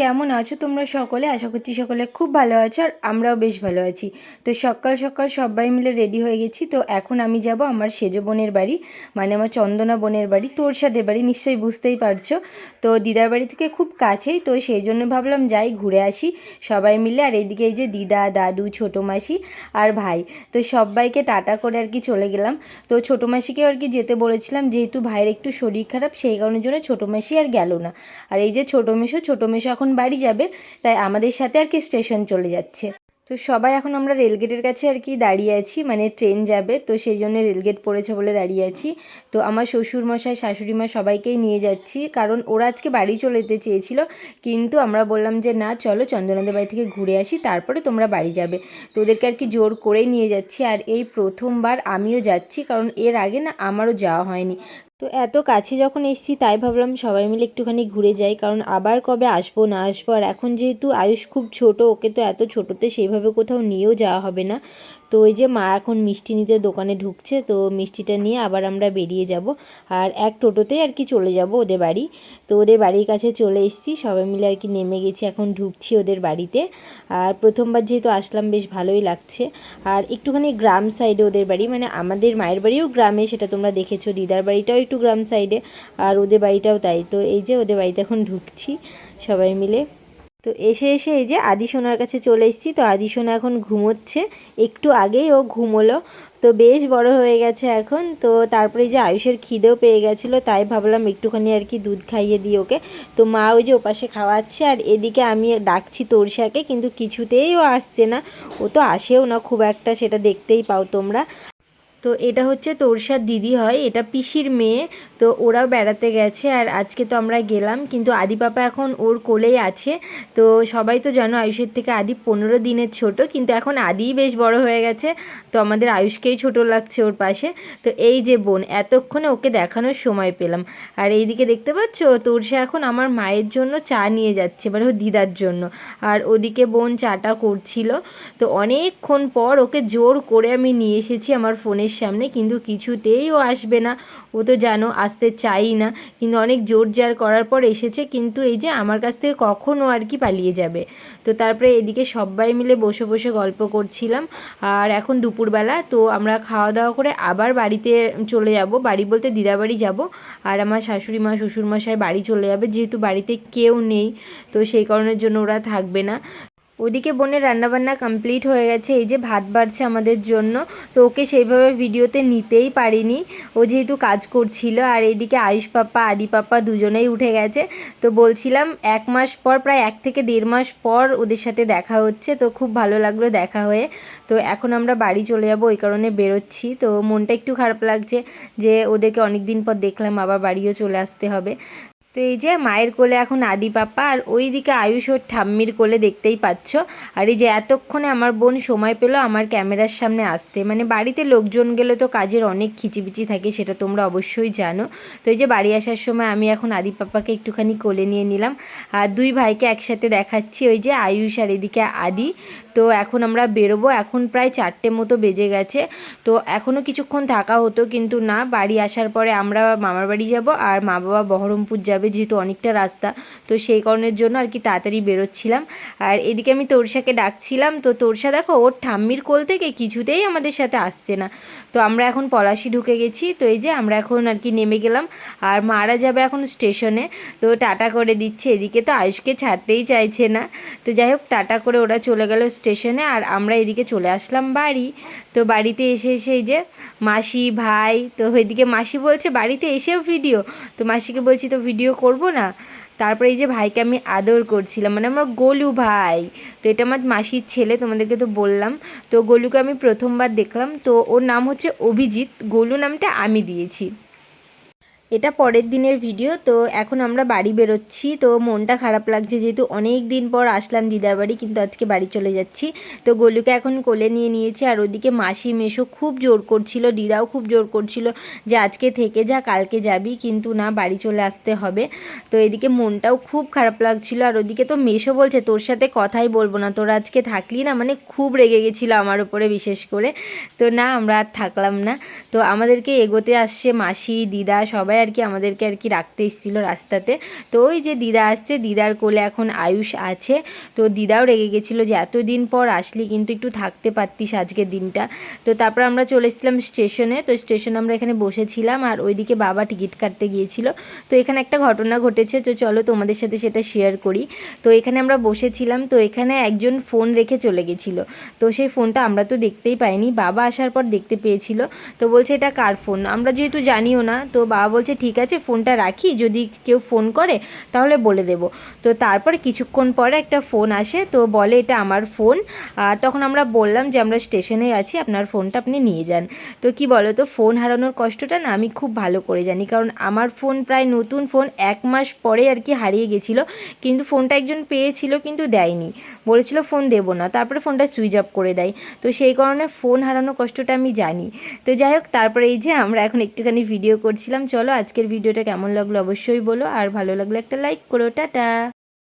কেমন আছো তোমরা সকলে? আশা করছি সকলে খুব ভালো আছো আর আমরাও বেশ ভালো আছি। তো সকাল সকাল সবাই মিলে রেডি হয়ে গেছি। তো এখন আমি যাব আমার সেজো বোনের বাড়ি মানে আমার চন্দনা বোনের বাড়ি। তোর সাথে বাড়ি নিশ্চয়ই বুঝতেই পারছ। তো দিদার বাড়ি থেকে খুব কাছেই, তো সেই জন্য ভাবলাম যাই, ঘুরে আসি সবাই মিলে। আর এইদিকে এই যে দিদা, দাদু, ছোটো মাসি আর ভাই, তো সবাইকে টাটা করে আর কি চলে গেলাম। তো ছোটো মাসিকে আর কি যেতে বলেছিলাম, যেহেতু ভাইয়ের একটু শরীর খারাপ, সেই কারণের জন্য ছোটো মাসি আর গেল না। আর এই যে ছোটো মেশো, ছোটো মেশো এখন বাড়ি যাবে, তাই আমাদের সাথে আর কি স্টেশন চলে যাচ্ছে। তো সবাই এখন আমরা রেলগেটের কাছে আর কি দাঁড়িয়ে আছি মানে ট্রেন যাবে, তো সেই জন্য রেলগেট পড়েছে বলে দাঁড়িয়ে আছি। তো আমার শ্বশুর মশাই শাশুড়ি মা সবাইকেই নিয়ে যাচ্ছি, কারণ ওরা আজকে বাড়ি চলে যেতে চেয়েছিল, কিন্তু আমরা বললাম যে না, চলো চন্দ্রনাথের বাড়ি থেকে ঘুরে আসি, তারপরে তোমরা বাড়ি যাবে। তো ওদেরকে আর কি জোর করেই নিয়ে যাচ্ছি, আর এই প্রথমবার আমিও যাচ্ছি, কারণ এর আগে না আমারও যাওয়া হয়নি। তো এত কাছে যখন এসেছি, তাই ভাবলাম সবাই মিলে একটুখানি ঘুরে যাই, কারণ আবার কবে আসব, না আসব? আর এখন যেহেতু আয়ুষ খুব ছোট, ওকে তো এত ছোটোতে সেইভাবে কোথাও নিয়েও যাওয়া হবে না। তো ওই যে মা এখন মিষ্টি নিতে দোকানে ঢুকছে, তো মিষ্টিটা নিয়ে আবার আমরা বেরিয়ে যাব। আর এক টোটোতেই আর কি চলে যাব ওদের বাড়ি। তো ওদের বাড়ির কাছে চলে এসেছি, সবাই মিলে আর কি নেমে গেছি, এখন ঢুকছি ওদের বাড়িতে। আর প্রথমবার যেহেতু আসলাম, বেশ ভালোই লাগছে। আর একটুখানি গ্রাম সাইডে ওদের বাড়ি মানে আমাদের মায়ের বাড়িও গ্রামে, সেটা তোমরা দেখেছ। দিদার বাড়িটাও একটু গ্রাম সাইডে আর ওদের বাড়িটাও তাই। তো এই যে ওদের বাড়িতে এখন ঢুকছি সবাই মিলে। তো এসে এসে এই যে আদি সোনার কাছে চলে এসেছি। তো আদি সোনা এখন ঘুমোচ্ছে। একটু আগেই ও ঘুমোলো। তো বেশ বড় হয়ে গেছে এখন। তো তারপরে যে আয়ুষের খিদেও পেয়ে গেছিল। তাই ভাবলাম একটুখানি আর কি দুধ খাইয়ে দিই ওকে। তো মা ওই যে ওপাশে খাওয়াচ্ছে আর এদিকে আমি ডাকছি তোরসাকে কিন্তু কিছুতেই ও আসছে না। ও তো আসেও না খুব একটা, সেটা দেখতেই পাও তোমরা। তো এটা হচ্ছে তোরসার দিদি হয়, এটা পিসির মেয়ে, তো ওরাও বেড়াতে গেছে আর আজকে তো আমরা গেলাম, কিন্তু আদি পাপা এখন ওর কোলেই আছে, তো সবাই তো জানো আয়ুষের থেকে আদি পনেরো দিনের ছোট, কিন্তু এখন আদিই বেশ বড় হয়ে গেছে, তো আমাদের আয়ুষকেই ছোট লাগছে ওর পাশে, তো এই যে বোন, এতক্ষণে ওকে দেখানোর সময় পেলাম, আর এইদিকে দেখতে পাচ্ছ, তোরসা এখন আমার মায়ের জন্য চা নিয়ে যাচ্ছে মানে ওর দিদার জন্য, আর ওদিকে বোন চাটা করছিল, তো অনেকক্ষণ পর ওকে জোর করে আমি নিয়ে এসেছি আমার ফোনের সামনে কিন্তু কিছুতেই ও আসবে না। ও তো জানো আসতে চাই না। কিন্তু অনেক জোর জার করার পর এসেছে, কিন্তু এই যে আমার কাছ থেকে কখনও আর কি পালিয়ে যাবে? তো তারপরে এদিকে সবাই মিলে বসে বসে গল্প করছিলাম। আর এখন দুপুরবেলা, তো আমরা খাওয়া দাওয়া করে আবার বাড়িতে চলে যাব। বাড়ি বলতে দিদা বাড়ি যাব। আর আমার শাশুড়ি মা, শ্বশুরমশাই বাড়ি চলে যাবে, যেহেতু বাড়িতে কেউ নেই, তো সেই কারণের জন্য ওরা থাকবে না। ওদিকে বোনের রান্নাবান্না কমপ্লিট হয়ে গেছে, এই যে ভাত বাড়ছে আমাদের জন্য। তো ওকে সেইভাবে ভিডিওতে নিতেই পারিনি। ও যেহেতু কাজ করছিল, আর এইদিকে আয়ুষ পাপা, আদি পাপা দুজনেই উঠে গেছে। তো বলছিলাম এক মাস পর, প্রায় এক থেকে দেড় মাস পর ওদের সাথে দেখা হচ্ছে। তো খুব ভালো লাগল দেখা হয়ে। তো এখন আমরা বাড়ি চলে যাব, ওই কারণে বেরোচ্ছি। তো মনটা একটু খারাপ লাগছে যে ওদেরকে অনেক দিন পর দেখলাম, আবার বাড়িও চলে আসতে হবে। তো এই যে মায়ের কোলে এখন আদি পাপা, আর ওই দিকে আয়ুষ ওর ঠাম্মির কোলে দেখতেই পাচ্ছ। আর এই যে এতক্ষণে আমার বোন সময় পেল আমার ক্যামেরার সামনে আসতে। মানে বাড়িতে লোকজন গেলে তো কাজের অনেক খিচিবিচি থাকে, সেটা তোমরা অবশ্যই জানো। তো এই যে বাড়ি আসার সময় আমি এখন আদি পাপাকে একটুখানি কোলে নিয়ে নিলাম। আর দুই ভাইকে একসাথে দেখাচ্ছি, ওই যে আয়ুষ আর এদিকে আদি। তো এখন আমরা বেরোবো, এখন প্রায় চারটে মতো বেজে গেছে। তো এখনও কিছুক্ষণ থাকা হতো কিন্তু না, বাড়ি আসার পরে আমরা মামার বাড়ি যাব আর মা বাবা বহরমপুর যাবে যেহেতু অনেকটা রাস্তা। তো সেই কারণের জন্য আর কি তাড়াতাড়ি বেরোচ্ছিলাম। আর এদিকে আমি তোরসাকে ডাকছিলাম। তো তোরসা দেখো, ওর ঠাম্মির কোল থেকে কিছুতেই আমাদের সাথে আসছে না। তো আমরা এখন পলাশি ঢুকে গেছি। তো এই যে আমরা এখন আর কি নেমে গেলাম। আর মারা যাবে এখন স্টেশনে। তো টাটা করে দিচ্ছে। এদিকে তো আয়ুষকে ছাড়তেই চাইছে না। তো যাই হোক, টাটা করে ওরা চলে গেল স্টেশনে। আর আমরা এদিকে চলে আসলাম বাড়ি। তো বাড়িতে এসে এসে এই যে মাসি, ভাই, তো এদিকে মাসি বলছে বাড়িতে এসেও ভিডিও। তো মাসিকে বলছি, তো ভিডিও করব না। তারপরে এই যে ভাইকে আমি আদর করছিলাম মানে আমার গোলু ভাই। তো এটা আমার মাসির ছেলে, তোমাদেরকে তো বললাম। তো গোলুকে আমি প্রথমবার দেখলাম। তো ওর নাম হচ্ছে অভিজিৎ, গোলু নামটা আমি দিয়েছি। এটা পরের দিনের ভিডিও তো এখন আমরা বাড়ি বেরোচ্ছি। তো মনটা খারাপ লাগছে যেহেতু অনেক দিন পর আসলাম দিদার বাড়ি কিন্তু আজকে বাড়ি চলে যাচ্ছি। তো গোলুকে এখন কোলে নিয়ে নিয়েছি, আর ওদিকে মাসি মেশো খুব জোর করছিল, দিদাও খুব জোর করছিল যে আজকে থেকে যা, কালকে যাবি, কিন্তু না, বাড়ি চলে আসতে হবে। তো এদিকে মনটাও খুব খারাপ লাগছিল, আর ওদিকে তো মেশো বলছে, তোর সাথে কথাই বলব না, তোর আজকে থাকলি না? মানে খুব রেগে গেছিল আমার উপরে বিশেষ করে। তো না, আমরা আর থাকলাম না। তো আমাদেরকে এগোতে আসছে মাসি, দিদা, সবাই সবাই আর কি আমাদেরকে আর কি রাখতে এসেছিল রাস্তাতে। তো ওই যে দিদা আসছে, দিদার কোলে এখন আয়ুষ আছে। তো দিদাও রেগে গেছিল যে এতদিন পর আসলি, কিন্তু একটু থাকতে পারতিস আজকের দিনটা। তো তারপর আমরা চলে এসেছিলাম স্টেশনে। তো স্টেশনে আমরা এখানে বসেছিলাম আর ওইদিকে বাবা টিকিট কাটতে গিয়েছিল। তো এখানে একটা ঘটনা ঘটেছে, তো চলো তোমাদের সাথে সেটা শেয়ার করি। তো এখানে আমরা বসেছিলাম, তো এখানে একজন ফোন রেখে চলে গেছিল। তো সেই ফোনটা আমরা তো দেখতেই পাইনি। বাবা আসার পর দেখতে পেয়েছিল। তো বলছে, এটা কার ফোন আমরা যেহেতু জানিও না, তো বাবা বলছে, ঠিক আছে, ফোনটা রাখি, যদি কেউ ফোন করে, তাহলে বলে দেব। তো তারপর কিছুক্ষণ পরে একটা ফোন আসে, তো বলে, এটা আমার ফোন। আর তখন আমরা বললাম যে, আমরা স্টেশনে আছি, আপনার ফোনটা আপনি নিয়ে যান। তো কি বলো তো ফোন হারানোর কষ্টটা না আমি খুব ভালো করে জানি, কারণ আমার ফোন প্রায় নতুন ফোন এক মাস পরে আর কি হারিয়ে গেছিল, কিন্তু ফোনটা একজন পেয়েছিল, কিন্তু দেয়নি। বলেছিল, ফোন দেবো না। তারপরে ফোনটা সুইচ অফ করে দেয়। তো সেই কারণে ফোন হারানোর কষ্টটা আমি জানি। তো যাই হোক, তারপরে এই যে আমরা এখন একটুখানি ভিডিও করছিলাম, চলো আজকের ভিডিওটা কেমন লাগল অবশ্যই বলো আর ভালো লাগলে একটা লাইক করো টাটা!